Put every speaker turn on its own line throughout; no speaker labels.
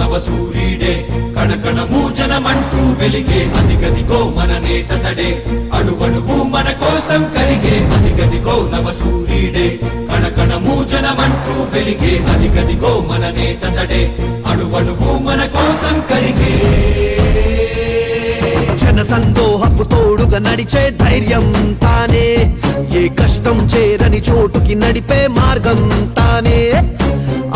నవ సూర్యుడే కణకణము జనమంటూ వెలిగే అదిగదిగో మన నేత తడే. అణువణువు మన కోసం కరిగే అదిగదిగో నవ సూర్యుడే కణకణము జనమంటూ వెలిగే అదిగదిగో మన నేత తడే. అణువణువు మన కోసం కరిగే
జన సందోహపు తోడుగా నడిచే ధైర్యం తానే. ఏ కష్టం చేరని చోటుకి నడిపే మార్గం తానే.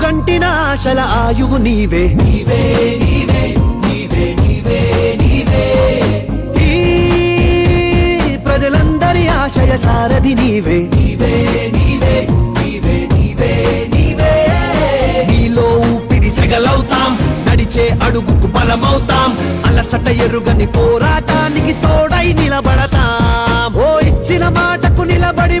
అడుగంటిన ఆశల ఆయువు నీవే.
నీవే నీవే నీవే నీవే నీవే.
ప్రజలందరి ఆశయ సారథి నీవే.
నీవే నీవే నీవే నీవే నీవే.
నీలో ఊపిరి సెగలవుతాం నడిచే అడుగుకు బలమవుతాం అలసట ఎరుగని పోరాటానికి తోడై నిలబడతాం. ఓ ఇచ్చిన మాటకు నిలబడి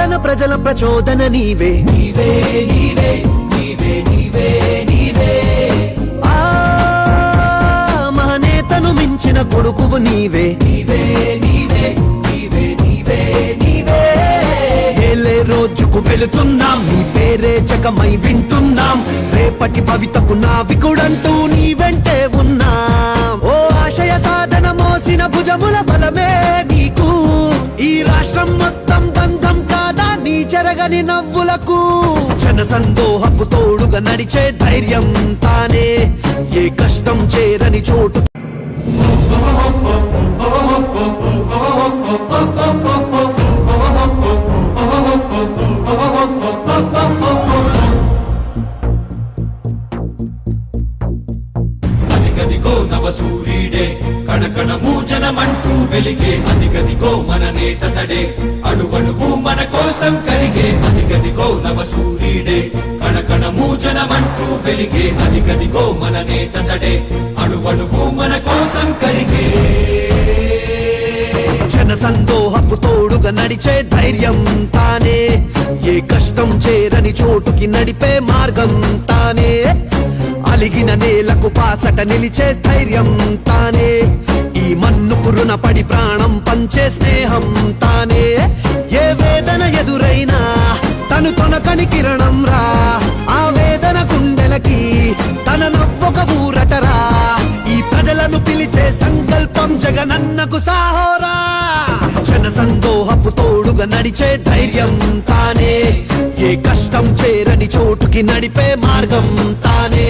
పరిపాలన ప్రజల ప్రచోదన నీవే.
నీవే నీవే నీవే నీవే నీవే.
ఆ మహనేతను మించిన కొడుకువు నీవే.
నీవే నీవే నీవే నీవే నీవే.
ఏలే రోజుకు వెళుతున్నాం నీ పేరే జగమై వింటున్నాం. రేపటి భవితకు నావికుడంటూ నీ వెంటే ఉన్నాం. ఓ ఆశయ సాధన మోసిన భుజముల బలమే నీకు. ఈ రాష్ట్రం మొత్తం నీ చెరగని నవ్వులకు జన సందోహపు తోడుగా నడిచే ధైర్యం తానే. ఏ కష్టం చేరని చోటు
జనమంటూ వెలిగే అదిగదిగో మన నేత తడే. అణువణువు మన కోసం కరిగే అదిగదిగో నవ సూర్యుడే కణకణము జనమంటూ వెలిగే అదిగదిగో మన నేత తడే. అణువణువు మన కోసం కరిగే
జన సందోహపు తోడుగా నడిచే ధైర్యం తానే. ఏ కష్టం చేరని చోటుకి నడిపే మార్గం తానే. అలిగిన నేలకు పాసట నిలిచే ధైర్యం తానే. ఈ పడి ప్రాణం పంచే స్నేహం తానే. ఏ వేదన ఎదురైనా తను తొనకని కిరణం రా. ఆ వేదన కుండెలకి తన నవ్వొక ఊరటరా ఈ ప్రజలను పిలిచే సంకల్పం జగనన్నకు సాహోరా. జన సందోహపు తోడుగా నడిచే ధైర్యం తానే. ఏ కష్టం చేరని చోటుకి నడిపే మార్గం తానే.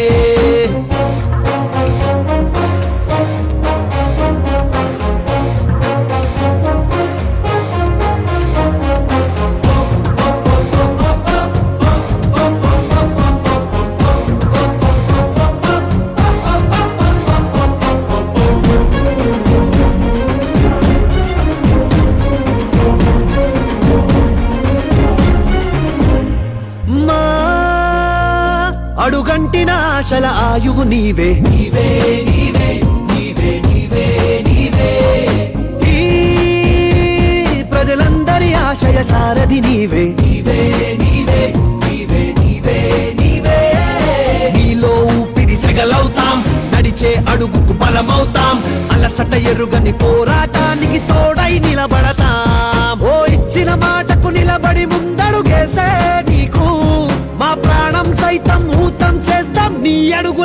కంటిన ఆశల ఆయువు నీవే.
నీవే నీవే నీవే నీవే నీవే.
ప్రజలందరి ఆశయ సారథి నీవే.
నీవే నీవే నీవే నీవే నీవే.
నీలో ఊపిరి సెగలవుతాం నడిచే అడుగుకు బలమవుతాం అలసట ఎరుగని పో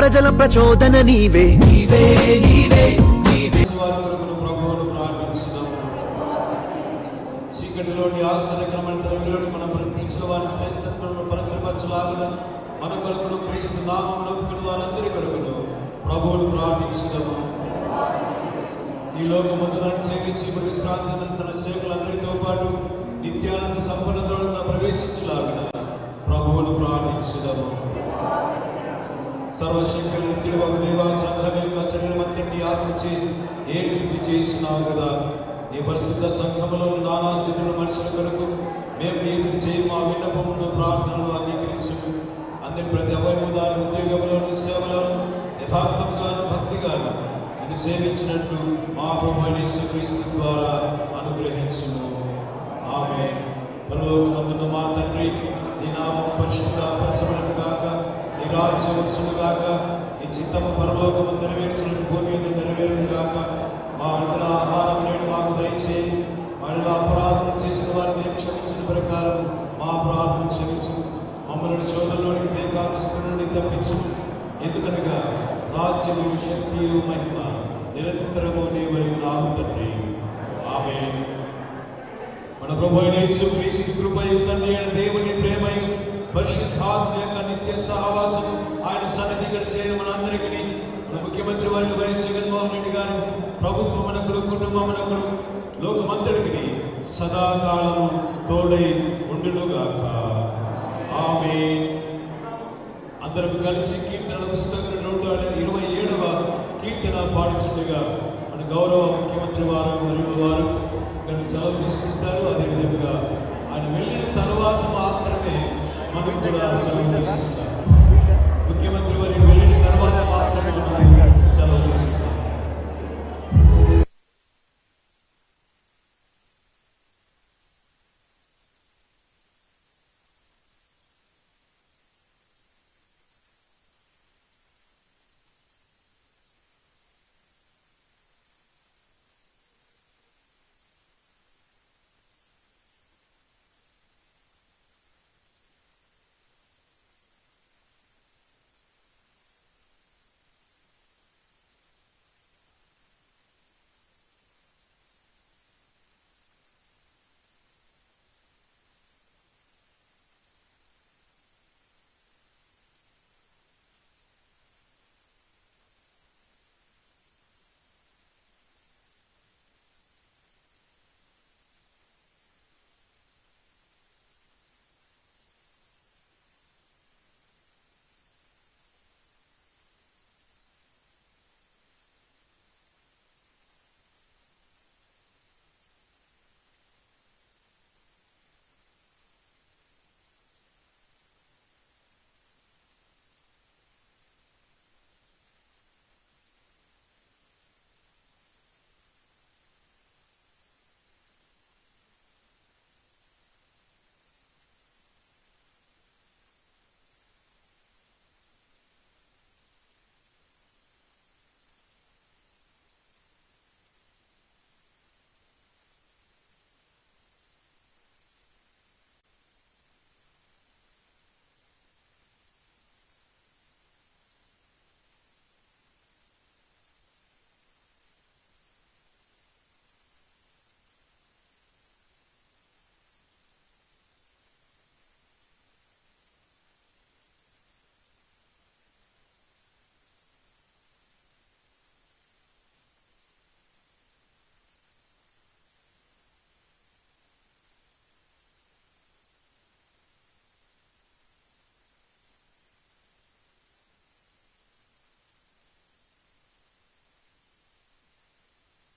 ప్రజల ప్రచోదన నీవే. నీవే నీవే
చీకటిలోని ఆశ్చర్యకరమైన మన పిలిచిన వారి శ్రేష్టత్వంలో పరచపరచలాగున మన కొరకును క్రీస్తు నామం నొప్పుకుని వారందరి కొరకును ప్రభువును ప్రార్థిస్తున్నాము ఈ లోకమందు సేవించి తన సేవలందరితో పాటు నిత్యానంద సంపన్నతో ప్రవేశించలాగిన ప్రభువును ప్రార్థించుదాము. సర్వశక్తి ముక్తుడు ఒక దేవా సంఘం యొక్క శరీరమంతటి ఆత్మచే ఏం స్థితి చేయించినావు కదా? ఈ పరిశుద్ధ సంఘంలో నానా స్థితిలో మనుషుల కొరకు మేము నీకు చేయి మా విన్నపమును ప్రార్థనలు అంగీకరించు అందరి ప్రతి అవయము దాని ఉద్యోగంలోను సేవలను యథార్థంగాను భక్తిగాను ఇది సేవించినట్లు మా రాజ్యం గాక. నీ చిత్తము పరలోకము నెరవేర్చును భూమి మీద నెరవేరును గాక. మా అడుగుల ఆహారం నేడు మాకు దయచేయి మళ్ళీ అపరాధం చేసిన వారిని క్షమించిన ప్రకారం మా అపరాధం క్షమించు. మమ్మల్ని శోధనలోనికి దేకాస్తుల నుండి తప్పించు. ఎందుకనగా రాజ్యము శక్తియు మహిమ నిరంతరము నీవై నాకు తండ్రి. ఆమె మన ప్రభు అయిన యేసుక్రీస్తు కృపయు తండ్రి అయిన దేవుని ప్రేమయు పరిశుద్ధాత్మ యొక్క దయచేయండి మనందరికీ మన ముఖ్యమంత్రి వారి వైఎస్ జగన్మోహన్ రెడ్డి గారు ప్రభుత్వం మనకుడు కుటుంబం మనకుడు లోకమంతటికి సదాకాలము తోడై ఉండునుగాక. ఆమె అందరం కలిసి కీర్తన పుస్తకం నూట ఇరవై ఏడవ కీర్తన పాటించుండగా మన గౌరవ ముఖ్యమంత్రి వారు మరియు వారు ఇక్కడ సెలవు తీసుకుంటారు అదేవిధంగా ఆయన వెళ్ళిన తర్వాత మాత్రమే మనం కూడా సెలవు తీసుకుంటాం